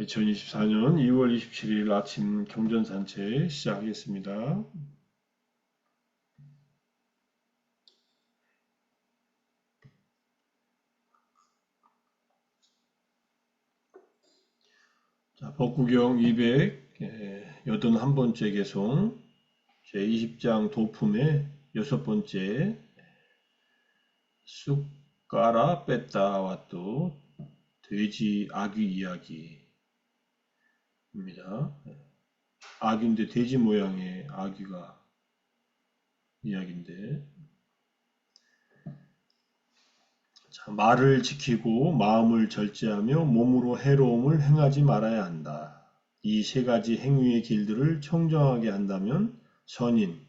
2024년 2월 27일 아침 경전 산책 시작하겠습니다. 자, 법구경 281번째 개송 제20장 도품의 여섯 번째 쑥 깔아 뺐다 와 또 돼지 아귀 이야기 입니다. 아귀인데 돼지 모양의 아귀가 이야기인데 자, 말을 지키고 마음을 절제하며 몸으로 해로움을 행하지 말아야 한다. 이 세 가지 행위의 길들을 청정하게 한다면 선인,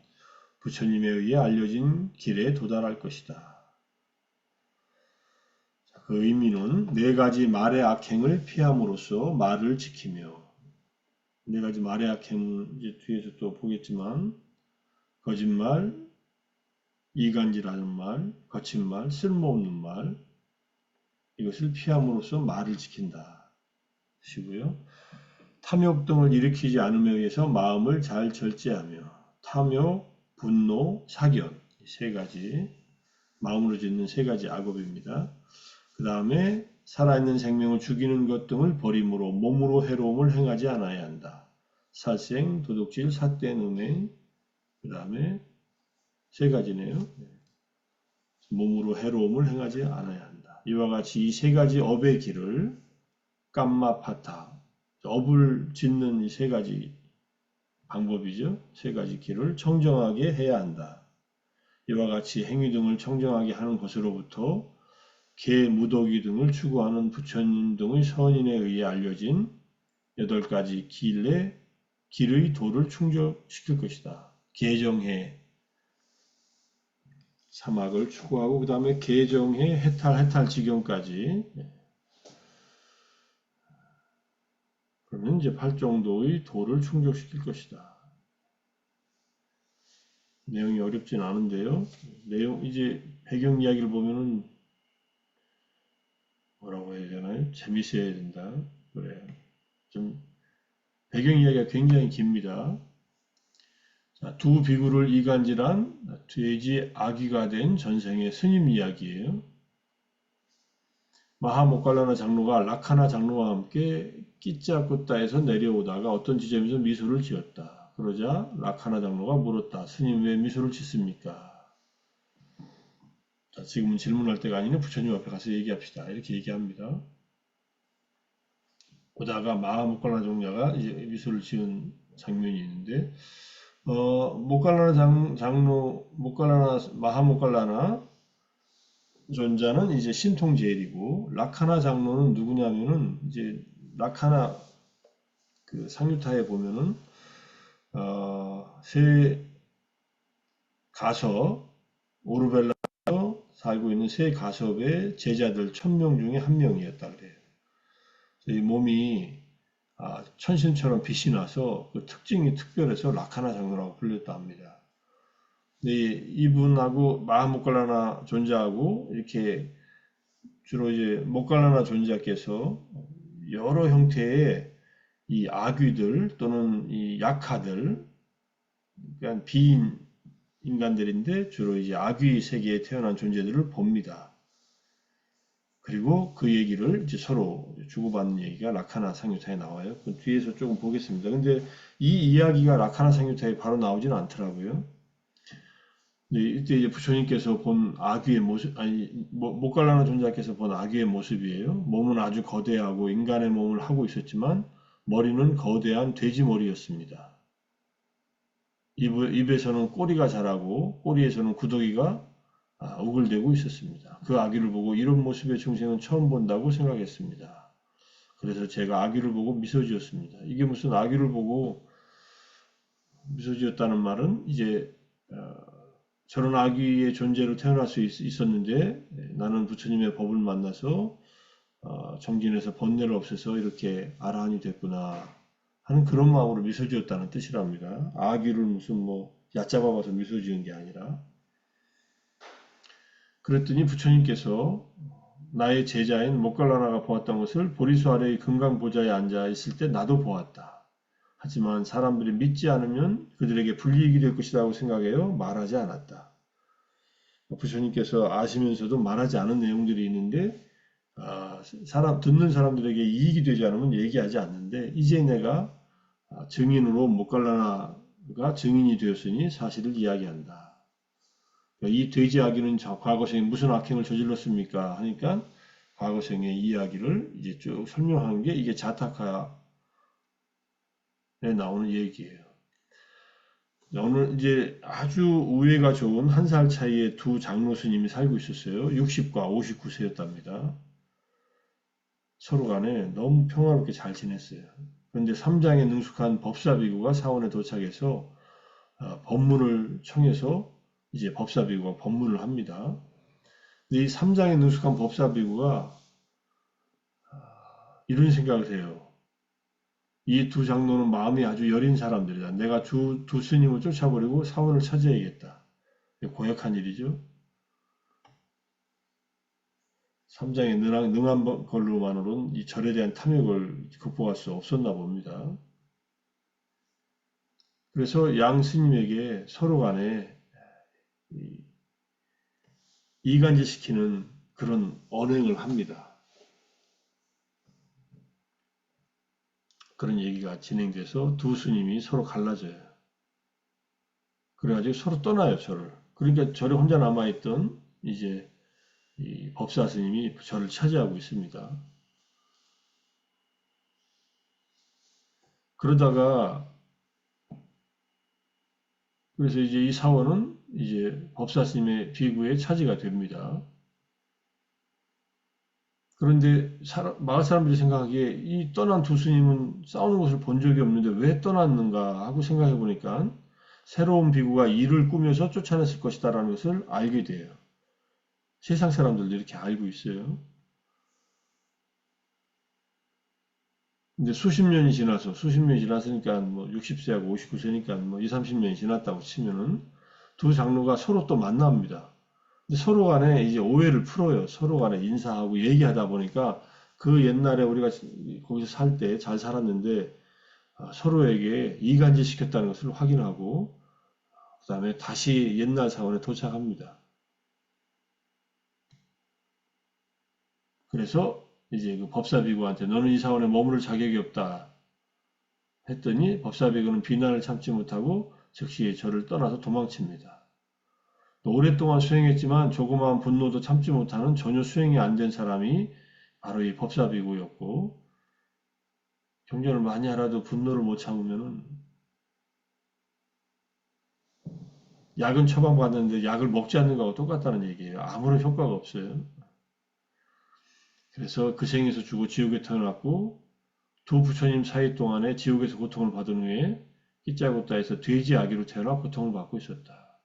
부처님에 의해 알려진 길에 도달할 것이다. 그 의미는 네 가지 말의 악행을 피함으로써 말을 지키며 네 가지 말의 악행 이제 뒤에서 또 보겠지만 거짓말, 이간질하는 말, 거친 말, 쓸모없는 말 이것을 피함으로써 말을 지킨다. 시고요. 탐욕 등을 일으키지 않음에 의해서 마음을 잘 절제하며 탐욕, 분노, 사견 세 가지 마음으로 짓는 세 가지 악업입니다. 그 다음에 살아있는 생명을 죽이는 것 등을 버림으로 몸으로 해로움을 행하지 않아야 한다. 살생, 도둑질, 사대, 음행, 그 다음에 세 가지네요. 몸으로 해로움을 행하지 않아야 한다. 이와 같이 이 세 가지 업의 길을 깜마파타, 업을 짓는 이세 가지 방법이죠. 세 가지 길을 청정하게 해야 한다. 이와 같이 행위 등을 청정하게 하는 것으로부터 개, 무더기 등을 추구하는 부처님 등의 선인에 의해 알려진 여덟 가지 길의 길의 도를 충족시킬 것이다. 개정해 사막을 추구하고 그 다음에 개정해 해탈 해탈 지경까지 그러면 이제 8정도의 도를 충족시킬 것이다. 내용이 어렵진 않은데요. 내용 이제 배경 이야기를 보면은 뭐라고 해야 되나요? 재밌어야 된다. 그래요. 좀 배경 이야기가 굉장히 깁니다. 자, 두 비구를 이간질한 돼지 아기가 된 전생의 스님 이야기예요. 마하모칼라나 장로가 라카나 장로와 함께 끼짜꾸따에서 내려오다가 어떤 지점에서 미소를 지었다. 그러자 라카나 장로가 물었다. 스님 왜 미소를 짓습니까? 자, 지금은 질문할 때가 아니네 부처님 앞에 가서 얘기합시다. 이렇게 얘기합니다. 보다가 마하모칼라나 종자가 이제 미소를 지은 장면이 있는데 어, 모칼라나 장, 장로, 모칼라나, 마하 모칼라나 존자는 이제 신통 제일이고, 라카나 장로는 누구냐면은, 이제, 라카나 그 상유타에 보면은, 어, 세 가서, 오르벨라에서 살고 있는 세 가섭의 제자들 천 명 중에 한 명이었다 그래요. 이 몸이 아, 천신처럼 빛이 나서 그 특징이 특별해서 라카나 장로라고 불렸다 합니다. 네, 이분하고 마하모칼라나 존재하고 이렇게 주로 이제 모칼라나 존재께서 여러 형태의 이 아귀들 또는 이 약하들, 그러니까 비인 인간들인데 주로 이제 아귀 세계에 태어난 존재들을 봅니다. 그리고 그 얘기를 이제 서로 주고받는 얘기가 라카나 상유타에 나와요. 그 뒤에서 조금 보겠습니다. 근데 이 이야기가 라카나 상유타에 바로 나오지는 않더라고요. 네, 이때 이제 부처님께서 본 아귀의 모습, 아니, 목갈라나 존자께서 본 아귀의 모습이에요. 몸은 아주 거대하고 인간의 몸을 하고 있었지만 머리는 거대한 돼지 머리였습니다. 입, 입에서는 꼬리가 자라고 꼬리에서는 구더기가 아, 오글대고 있었습니다. 그 아기를 보고 이런 모습의 중생은 처음 본다고 생각했습니다. 그래서 제가 아기를 보고 미소 지었습니다. 이게 무슨 아기를 보고 미소 지었다는 말은 이제 어, 저런 아기의 존재로 태어날 수 있, 었는데 나는 부처님의 법을 만나서 어, 정진해서 번뇌를 없애서 이렇게 아라한이 됐구나 하는 그런 마음으로 미소 지었다는 뜻이랍니다. 아기를 무슨 뭐 얕잡아봐서 미소 지은 게 아니라 그랬더니 부처님께서 나의 제자인 목갈라나가 보았던 것을 보리수 아래의 금강 보좌에 앉아 있을 때 나도 보았다. 하지만 사람들이 믿지 않으면 그들에게 불이익이 될 것이라고 생각해요. 말하지 않았다. 부처님께서 아시면서도 말하지 않은 내용들이 있는데 아, 사람 듣는 사람들에게 이익이 되지 않으면 얘기하지 않는데 이제 내가 아, 증인으로 목갈라나가 증인이 되었으니 사실을 이야기한다. 이 돼지 아기는 과거생에 무슨 악행을 저질렀습니까? 하니까 과거생의 이야기를 이제 쭉 설명하는 게 이게 자타카에 나오는 얘기예요. 오늘 이제 아주 우애가 좋은 한 살 차이의 두 장로 스님이 살고 있었어요. 60과 59세였답니다. 서로 간에 너무 평화롭게 잘 지냈어요. 그런데 삼장에 능숙한 법사비구가 사원에 도착해서 어, 법문을 청해서 이제 법사비구가 법문을 합니다. 이 3장에 능숙한 법사비구가 아, 이런 생각을 해요. 이 두 장로는 마음이 아주 여린 사람들이다. 내가 두, 두 스님을 쫓아버리고 사원을 차지해야겠다. 고약한 일이죠. 3장에 능한, 능한 걸로만으로는 이 절에 대한 탐욕을 극복할 수 없었나 봅니다. 그래서 양 스님에게 서로 간에 이간질시키는 그런 언행을 합니다. 그런 얘기가 진행돼서 두 스님이 서로 갈라져요. 그래가지고 서로 떠나요, 저를. 그러니까 절에 혼자 남아있던 이제 법사 스님이 저를 차지하고 있습니다. 그러다가 그래서 이제 이 사원은 이제 법사스님의 비구의 차지가 됩니다. 그런데 사람, 마을 사람들이 생각하기에 이 떠난 두 스님은 싸우는 것을 본 적이 없는데 왜 떠났는가 하고 생각해 보니까 새로운 비구가 일을 꾸며서 쫓아냈을 것이다라는 것을 알게 돼요. 세상 사람들도 이렇게 알고 있어요. 근데 수십 년이 지나서 수십 년이 지났으니까 뭐 60세하고 59세니까 뭐 2, 30년이 지났다고 치면은 두 장로가 서로 또 만납니다. 서로 간에 이제 오해를 풀어요. 서로 간에 인사하고 얘기하다 보니까 그 옛날에 우리가 거기서 살 때 잘 살았는데 아, 서로에게 이간질 시켰다는 것을 확인하고 그 다음에 다시 옛날 사원에 도착합니다. 그래서 이제 그 법사비구한테 너는 이 사원에 머무를 자격이 없다 했더니 법사비구는 비난을 참지 못하고 즉시 저를 떠나서 도망칩니다. 오랫동안 수행했지만 조그마한 분노도 참지 못하는 전혀 수행이 안 된 사람이 바로 이 법사비구였고 경전을 많이 하라도 분노를 못 참으면은 약은 처방받는데 약을 먹지 않는 거하고 똑같다는 얘기예요. 아무런 효과가 없어요. 그래서 그 생에서 죽고 지옥에 태어났고 두 부처님 사이 동안에 지옥에서 고통을 받은 후에 히자고따에서 돼지 아기로 태어나 고통을 받고 있었다.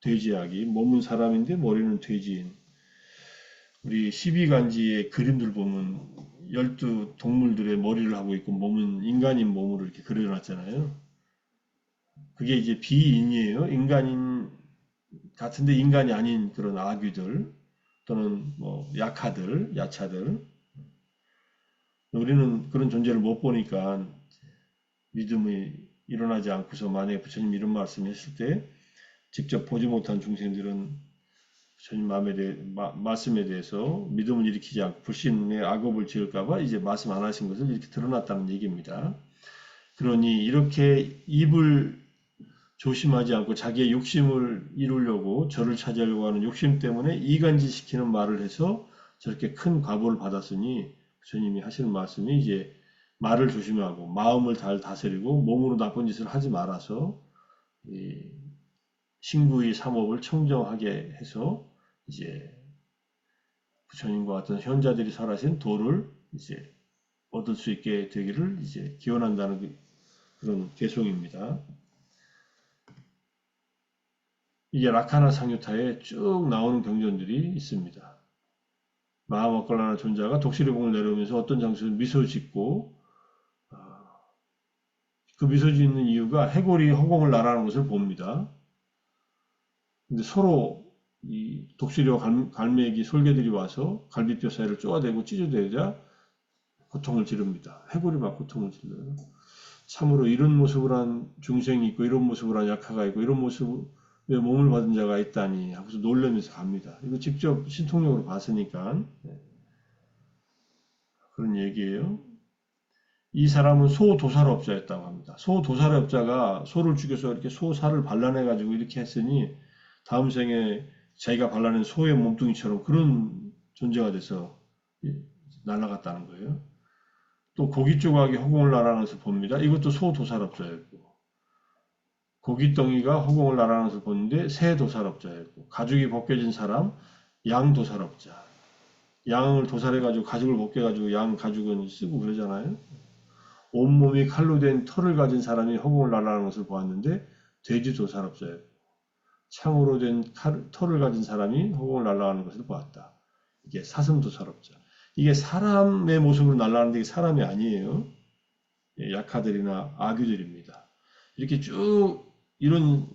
돼지 아기, 몸은 사람인데 머리는 돼지인. 우리 12간지의 그림들 보면 12 동물들의 머리를 하고 있고 몸은 인간인 몸으로 이렇게 그려놨잖아요. 그게 이제 비인이에요. 인간인 같은데 인간이 아닌 그런 아귀들. 또는 뭐 약하들, 야차들. 우리는 그런 존재를 못 보니까 믿음이 일어나지 않고서 만약에 부처님 이런 말씀 했을 때 직접 보지 못한 중생들은 부처님 마음에 대해, 마, 말씀에 대해서 믿음을 일으키지 않고 불신의 악업을 지을까봐 이제 말씀 안 하신 것을 이렇게 드러났다는 얘기입니다. 그러니 이렇게 입을 조심하지 않고 자기의 욕심을 이루려고 저를 차지하려고 하는 욕심 때문에 이간질시키는 말을 해서 저렇게 큰 과보를 받았으니 주님이 하시는 말씀이 이제 말을 조심하고 마음을 잘 다스리고 몸으로 나쁜 짓을 하지 말아서 신구의 삼업을 청정하게 해서 이제 부처님과 같은 현자들이 살아신 도를 이제 얻을 수 있게 되기를 이제 기원한다는 그, 그런 개송입니다. 이게 라카나 상유타에 쭉 나오는 경전들이 있습니다. 마하마컬라나 존자가 독실의 공을 내려오면서 어떤 장소에 미소 짓고 아, 그 미소 짓는 이유가 해골이 허공을 날아가는 것을 봅니다. 근데 서로 이 독수리와 갈, 갈매기 솔개들이 와서 갈비뼈 사이를 쪼아대고 찢어대자 고통을 지릅니다. 해골이 막 고통을 질러요. 참으로 이런 모습을 한 중생이 있고 이런 모습을 한 약화가 있고 이런 모습의 몸을 받은 자가 있다니 하고서 놀라면서 갑니다. 이거 직접 신통력으로 봤으니까 네. 그런 얘기예요. 이 사람은 소 도살업자였다고 합니다. 소 도살업자가 소를 죽여서 이렇게 소살을 발라내 가지고 이렇게 했으니 다음 생에 자기가 발라낸 소의 몸뚱이처럼 그런 존재가 돼서 날아갔다는 거예요. 또 고기 조각이 허공을 날아가면서 봅니다. 이것도 소 도살업자였고 고기 덩이가 허공을 날아가면서 보는데 새 도살업자였고 가죽이 벗겨진 사람 양 도살업자 양을 도살해가지고 가죽을 벗겨가지고 양 가죽은 쓰고 그러잖아요. 온몸이 칼로 된 털을 가진 사람이 허공을 날아가는 것을 보았는데 돼지 도살업자였고 창으로 된 칼, 털을 가진 사람이 허공을 날아가는 것을 보았다. 이게 사슴 도살업자. 이게 사람의 모습으로 날아가는데 이게 사람이 아니에요. 예, 약하들이나 아귀들입니다. 이렇게 쭉 이런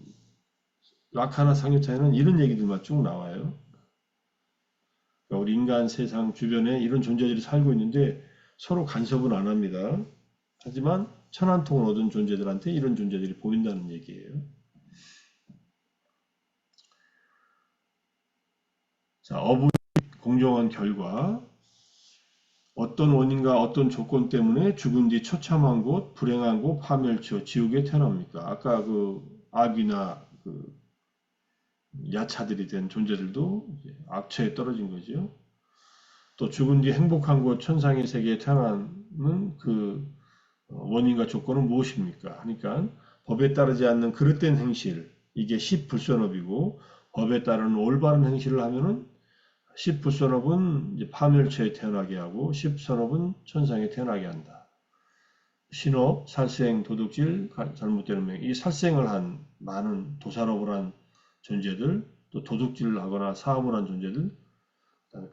라카나 상여차에는 이런 얘기들만 쭉 나와요. 그러니까 우리 인간 세상 주변에 이런 존재들이 살고 있는데 서로 간섭은 안 합니다. 하지만 천안통을 얻은 존재들한테 이런 존재들이 보인다는 얘기예요. 자, 어부의 공정한 결과 어떤 원인과 어떤 조건 때문에 죽은 뒤 처참한 곳, 불행한 곳, 파멸처, 지옥에 태어납니까? 아까 그 악이나 그 야차들이 된 존재들도 악처에 떨어진 거죠. 또 죽은 뒤 행복한 곳, 천상의 세계에 태어나는 그 원인과 조건은 무엇입니까? 하니까 법에 따르지 않는 그릇된 행실, 이게 십불선업이고 법에 따르는 올바른 행실을 하면은 십부선업은 파멸체에 태어나게 하고 십선업은 천상에 태어나게 한다. 신업, 살생, 도둑질, 잘못되는 명. 이 살생을 한 많은 도살업을 한 존재들, 또 도둑질을 하거나 사업을 한 존재들,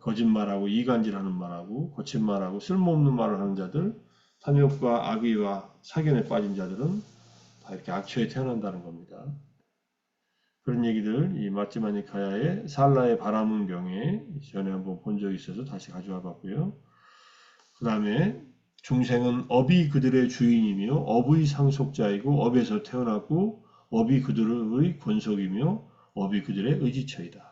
거짓말하고 이간질하는 말하고 거친 말하고 쓸모없는 말을 하는 자들, 탐욕과 악의와 사견에 빠진 자들은 다 이렇게 악처에 태어난다는 겁니다. 그런 얘기들 이 마찌마니카야의 살라의 바라문경에 전에 한번 본 적이 있어서 다시 가져와 봤고요. 그 다음에 중생은 업이 그들의 주인이며 업의 상속자이고 업에서 태어났고 업이 그들의 권속이며 업이 그들의 의지처이다.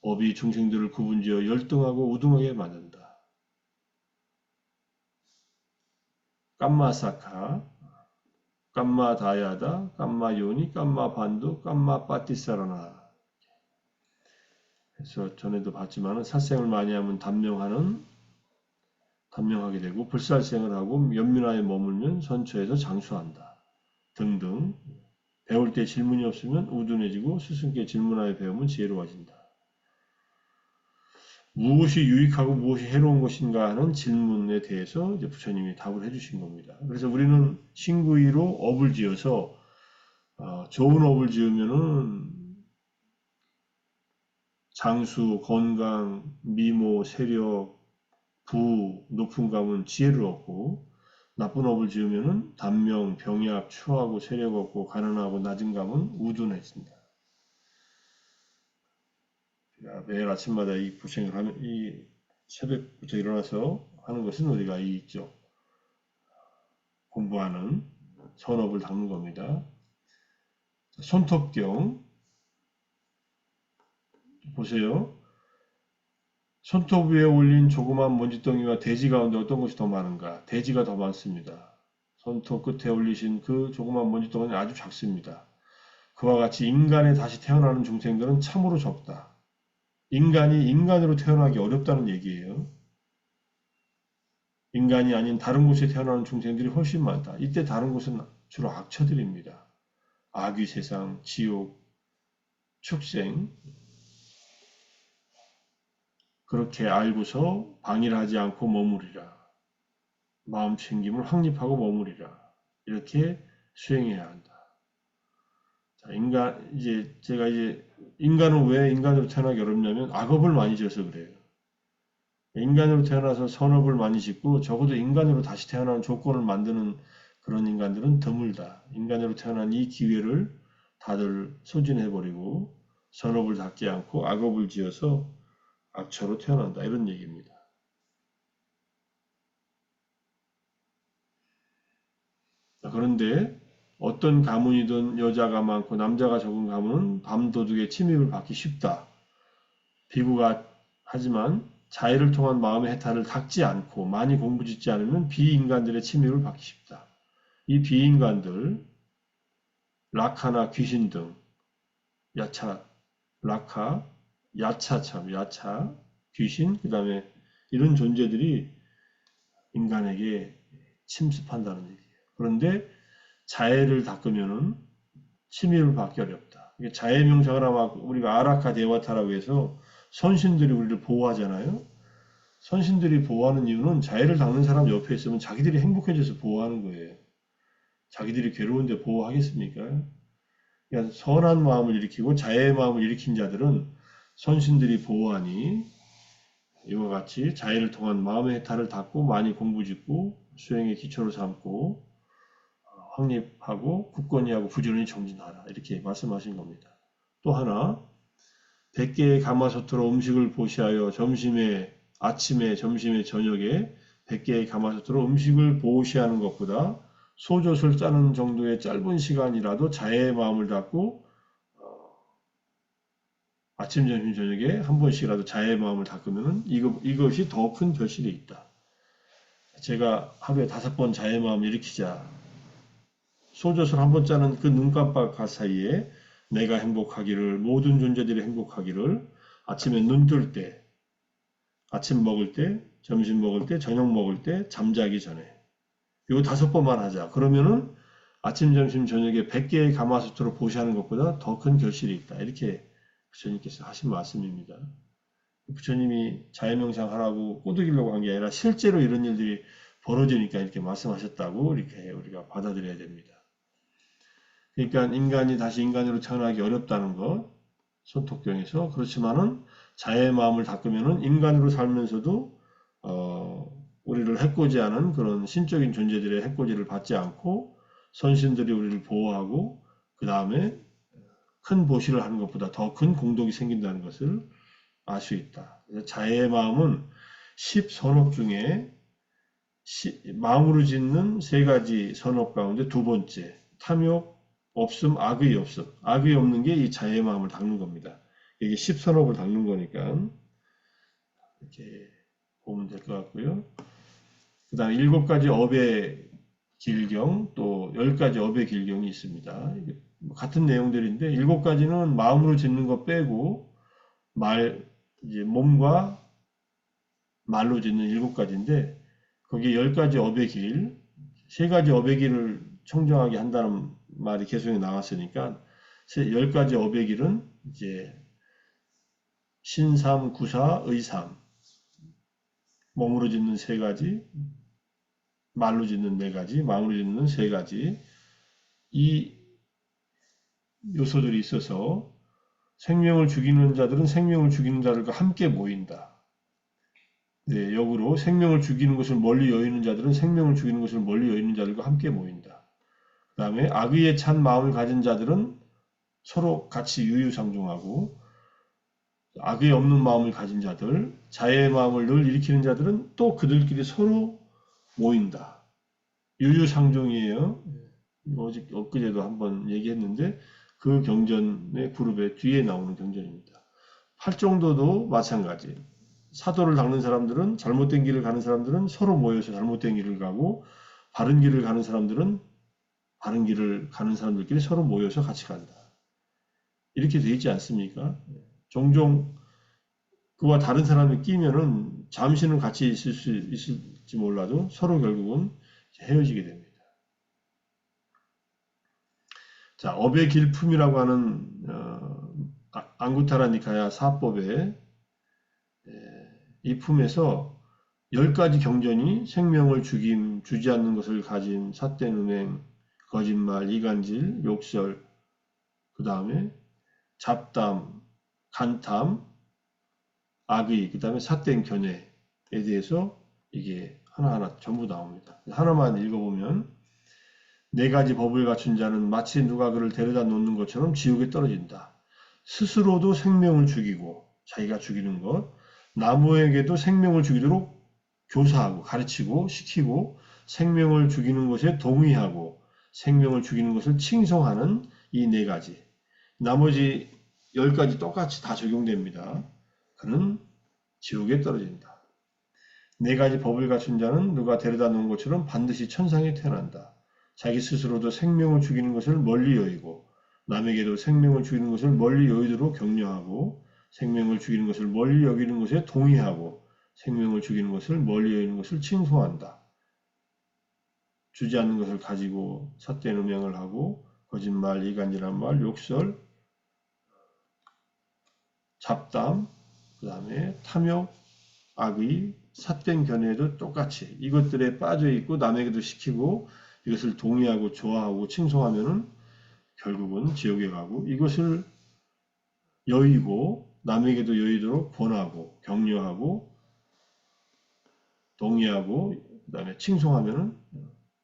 업이 중생들을 구분지어 열등하고 우등하게 만든다. 깜마사카 깜마 다야다, 깜마 요니, 깜마 반도, 깜마 빠티사라나. 그래서 전에도 봤지만 살생을 많이 하면 단명하는 단명하게 되고 불살생을 하고 연민하에 머물면 선처에서 장수한다. 등등. 배울 때 질문이 없으면 우둔해지고 스승께 질문하여 배우면 지혜로워진다. 무엇이 유익하고 무엇이 해로운 것인가 하는 질문에 대해서 이제 부처님이 답을 해주신 겁니다. 그래서 우리는 신구이로 업을 지어서 어, 좋은 업을 지으면은 장수, 건강, 미모, 세력, 부, 높은 감은 지혜를 얻고 나쁜 업을 지으면은 단명, 병약, 추하고 세력 없고 가난하고 낮은 감은 우둔해진다. 매일 아침마다 이 부생을 하는 이 새벽부터 일어나서 하는 것은 우리가 이 있죠. 공부하는 선업을 닦는 겁니다. 손톱경 보세요. 손톱 위에 올린 조그만 먼지덩이와 돼지 가운데 어떤 것이 더 많은가? 돼지가 더 많습니다. 손톱 끝에 올리신 그 조그만 먼지덩이는 아주 작습니다. 그와 같이 인간에 다시 태어나는 중생들은 참으로 적다. 인간이 인간으로 태어나기 어렵다는 얘기예요. 인간이 아닌 다른 곳에 태어나는 중생들이 훨씬 많다. 이때 다른 곳은 주로 악처들입니다. 악의 세상, 지옥, 축생. 그렇게 알고서 방일하지 않고 머무리라. 마음 챙김을 확립하고 머무리라. 이렇게 수행해야 한다. 자, 인간, 이제 제가 이제 인간은 왜 인간으로 태어나기 어렵냐면 악업을 많이 지어서 그래요. 인간으로 태어나서 선업을 많이 짓고 적어도 인간으로 다시 태어나는 조건을 만드는 그런 인간들은 드물다. 인간으로 태어난 이 기회를 다들 소진해버리고 선업을 닦지 않고 악업을 지어서 악처로 태어난다. 이런 얘기입니다. 그런데 어떤 가문이든 여자가 많고 남자가 적은 가문은 밤도둑의 침입을 받기 쉽다. 비구가 하지만 자해를 통한 마음의 해탈을 닦지 않고 많이 공부 짓지 않으면 비인간들의 침입을 받기 쉽다. 이 비인간들, 라카나 귀신 등, 야차, 라카, 야차 참, 야차, 귀신, 그 다음에 이런 존재들이 인간에게 침습한다는 얘기예요. 그런데 자해를 닦으면은 침입을 받기 어렵다. 자해 명상을 아마 우리가 아라카 데와타라고 해서 선신들이 우리를 보호하잖아요. 선신들이 보호하는 이유는 자해를 닦는 사람 옆에 있으면 자기들이 행복해져서 보호하는 거예요. 자기들이 괴로운데 보호하겠습니까? 그러니까 선한 마음을 일으키고 자해의 마음을 일으킨 자들은 선신들이 보호하니 이와 같이 자해를 통한 마음의 해탈을 닦고 많이 공부짓고 수행의 기초를 삼고 확립하고 굳건히하고 부지런히 정진하라 이렇게 말씀하신 겁니다. 또 하나 100개의 가마솥으로 음식을 보시하여 점심에 아침에 점심에 저녁에 100개의 가마솥으로 음식을 보시하는 것보다 소젖을 짜는 정도의 짧은 시간이라도 자해의 마음을 닫고 어, 아침, 점심, 저녁에 한 번씩이라도 자해의 마음을 닦으면 이것, 이것이 더 큰 결실이 있다. 제가 하루에 다섯 번 자해의 마음을 일으키자 소젖을 한 번 짜는 그 눈 깜빡 사이에 내가 행복하기를 모든 존재들이 행복하기를 아침에 눈 뜰 때, 아침 먹을 때, 점심 먹을 때, 저녁 먹을 때, 잠자기 전에 요 다섯 번만 하자. 그러면은 아침, 점심, 저녁에 100개의 가마솥으로 보시하는 것보다 더 큰 결실이 있다. 이렇게 부처님께서 하신 말씀입니다. 부처님이 자해명상 하라고 꼬드기려고 한 게 아니라 실제로 이런 일들이 벌어지니까 이렇게 말씀하셨다고 이렇게 우리가 받아들여야 됩니다. 그러니까 인간이 다시 인간으로 태어나기 어렵다는 것, 손톱경에서 그렇지만은 자의 마음을 닦으면은 인간으로 살면서도 어, 우리를 해코지하는 그런 신적인 존재들의 해코지를 받지 않고 선신들이 우리를 보호하고 그 다음에 큰 보시를 하는 것보다 더 큰 공덕이 생긴다는 것을 알 수 있다. 자의 마음은 10선업 중에 시, 마음으로 짓는 세 가지 선업 가운데 두 번째 탐욕, 없음, 악의 없음. 악의 없는 게 이 자의 마음을 닦는 겁니다. 이게 십선업을 닦는 거니까 이렇게 보면 될 것 같고요. 그 다음 일곱 가지 업의 길경 또 열 가지 업의 길경이 있습니다. 뭐 같은 내용들인데 일곱 가지는 마음으로 짓는 거 빼고 말 이제 몸과 말로 짓는 일곱 가지인데 거기에 열 가지 업의 길, 세 가지 업의 길을 청정하게 한다는 말이 계속 나왔으니까 열 가지 업의 길은 이제 신삼, 구사, 의삼 몸으로 짓는 세 가지, 말로 짓는 네 가지, 마음으로 짓는 세 가지 이 요소들이 있어서 생명을 죽이는 자들은 생명을 죽이는 자들과 함께 모인다. 네, 역으로 생명을 죽이는 것을 멀리 여의는 자들은 생명을 죽이는 것을 멀리 여의는 자들과 함께 모인다. 그 다음에 악의에 찬 마음을 가진 자들은 서로 같이 유유상종하고 악의 없는 마음을 가진 자들, 자애의 마음을 늘 일으키는 자들은 또 그들끼리 서로 모인다. 유유상종이에요. 어제 엊그제도 한번 얘기했는데 그 경전의 그룹의 뒤에 나오는 경전입니다. 팔정도도 마찬가지. 사도를 닦는 사람들은 잘못된 길을 가는 사람들은 서로 모여서 잘못된 길을 가고 바른 길을 가는 사람들은 바른 길을 가는 사람들끼리 서로 모여서 같이 간다. 이렇게 되어 있지 않습니까? 종종 그와 다른 사람이 끼면은 잠시는 같이 있을 수 있을지 몰라도 서로 결국은 헤어지게 됩니다. 자, 업의 길품이라고 하는 어, 아, 안구타라니카야 사법의 이 품에서 열 가지 경전이 생명을 죽임, 주지 않는 것을 가진 삿된 은행, 거짓말, 이간질, 욕설, 그 다음에 잡담, 간탐, 악의, 그 다음에 삿된 견해에 대해서 이게 하나하나 전부 나옵니다. 하나만 읽어보면 네 가지 법을 갖춘 자는 마치 누가 그를 데려다 놓는 것처럼 지옥에 떨어진다. 스스로도 생명을 죽이고 자기가 죽이는 것, 나무에게도 생명을 죽이도록 교사하고 가르치고 시키고 생명을 죽이는 것에 동의하고 생명을 죽이는 것을 칭송하는 이 네 가지. 나머지 열 가지 똑같이 다 적용됩니다. 그는 지옥에 떨어진다. 네 가지 법을 갖춘 자는 누가 데려다 놓은 것처럼 반드시 천상에 태어난다. 자기 스스로도 생명을 죽이는 것을 멀리 여의고 남에게도 생명을 죽이는 것을 멀리 여의도록 격려하고 생명을 죽이는 것을 멀리 여기는 것에 동의하고 생명을 죽이는 것을 멀리 여기는 것을 칭송한다. 주지 않는 것을 가지고 삿된 음행을 하고 거짓말, 이간질한 말, 욕설, 잡담, 그 다음에 탐욕, 악의, 삿된 견해도 똑같이 이것들에 빠져 있고 남에게도 시키고 이것을 동의하고 좋아하고 칭송하면은 결국은 지옥에 가고 이것을 여의고 남에게도 여의도록 권하고 격려하고 동의하고 그 다음에 칭송하면은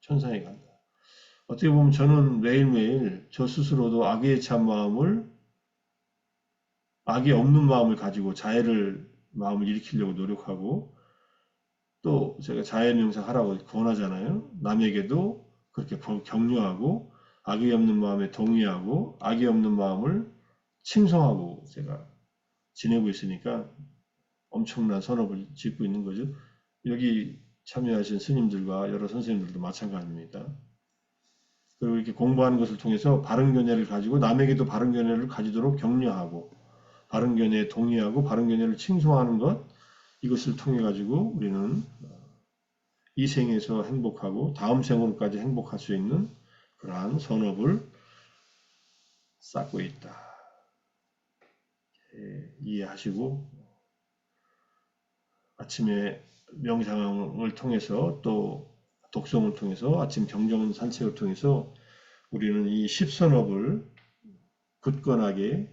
천상에 간다. 어떻게 보면 저는 매일매일 저 스스로도 악의 참 마음을 악이 없는 마음을 가지고 자애를 마음을 일으키려고 노력하고 또 제가 자애 명상 하라고 권하잖아요. 남에게도 그렇게 격려하고 악이 없는 마음에 동의하고 악이 없는 마음을 칭송하고 제가 지내고 있으니까 엄청난 선업을 짓고 있는 거죠. 여기 참여하신 스님들과 여러 선생님들도 마찬가지입니다. 그리고 이렇게 공부하는 것을 통해서 바른 견해를 가지고 남에게도 바른 견해를 가지도록 격려하고 바른 견해에 동의하고 바른 견해를 칭송하는 것 이것을 통해 가지고 우리는 이 생에서 행복하고 다음 생으로까지 행복할 수 있는 그러한 선업을 쌓고 있다. 이해하시고 아침에 명상을 통해서 또 독성을 통해서 아침 경정 산책을 통해서 우리는 이 십선업을 굳건하게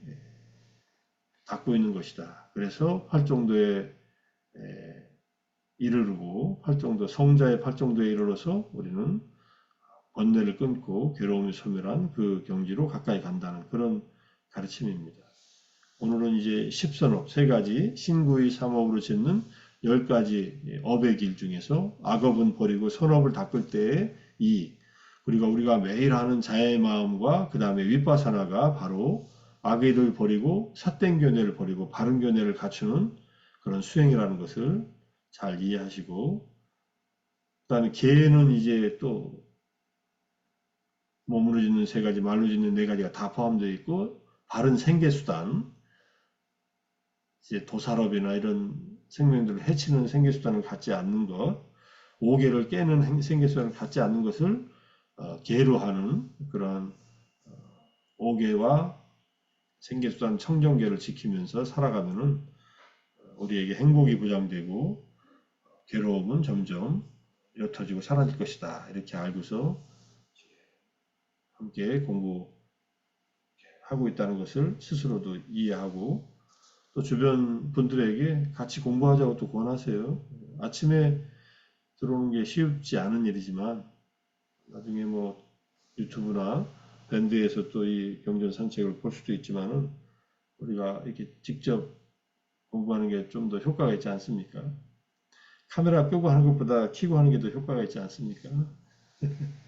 닦고 있는 것이다. 그래서 팔정도에 이르르고 팔정도 성자의 팔정도에 이르러서 우리는 번뇌를 끊고 괴로움이 소멸한 그 경지로 가까이 간다는 그런 가르침입니다. 오늘은 이제 십선업 세 가지 신구의 삼업으로 짓는 열 가지 업의 길 중에서 악업은 버리고 선업을 닦을 때의 이 우리가 우리가 매일 하는 자의 마음과 그 다음에 윗바사나가 바로 악의 를 버리고 삿된 견해를 버리고 바른 견해를 갖추는 그런 수행이라는 것을 잘 이해하시고 그 다음에 개는 이제 또 몸으로 짓는 세 가지, 말로 짓는 네 가지가 다 포함되어 있고 바른 생계수단 이제 도살업이나 이런 생명들을 해치는 생계수단을 갖지 않는 것, 오계를 깨는 생계수단을 갖지 않는 것을 어, 개로 하는 그러한 어, 오계와 생계수단 청정계를 지키면서 살아가면은 우리에게 행복이 보장되고 괴로움은 점점 옅어지고 사라질 것이다. 이렇게 알고서 함께 공부하고 있다는 것을 스스로도 이해하고 또 주변 분들에게 같이 공부하자고 또 권하세요. 아침에 들어오는 게 쉽지 않은 일이지만 나중에 뭐 유튜브나 밴드에서 또 이 경전 산책을 볼 수도 있지만은 우리가 이렇게 직접 공부하는 게 좀 더 효과가 있지 않습니까? 카메라 끄고 하는 것보다 키고 하는 게 더 효과가 있지 않습니까?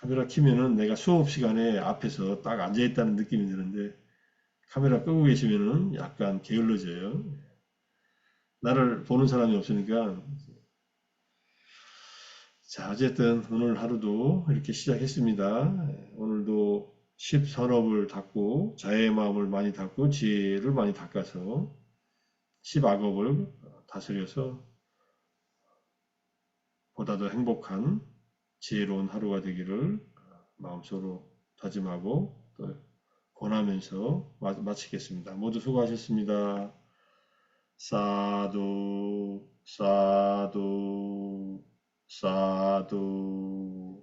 카메라 키면은 내가 수업 시간에 앞에서 딱 앉아 있다는 느낌이 드는데 카메라 끄고 계시면은 약간 게을러져요. 나를 보는 사람이 없으니까. 자, 어쨌든 오늘 하루도 이렇게 시작했습니다. 오늘도 10선업을 닦고 자의 마음을 많이 닦고 지혜를 많이 닦아서 10악업을 다스려서 보다 더 행복한 지혜로운 하루가 되기를 마음속으로 다짐하고 또 권하면서 마치겠습니다. 모두 수고하셨습니다. 사두, 사두, 사두.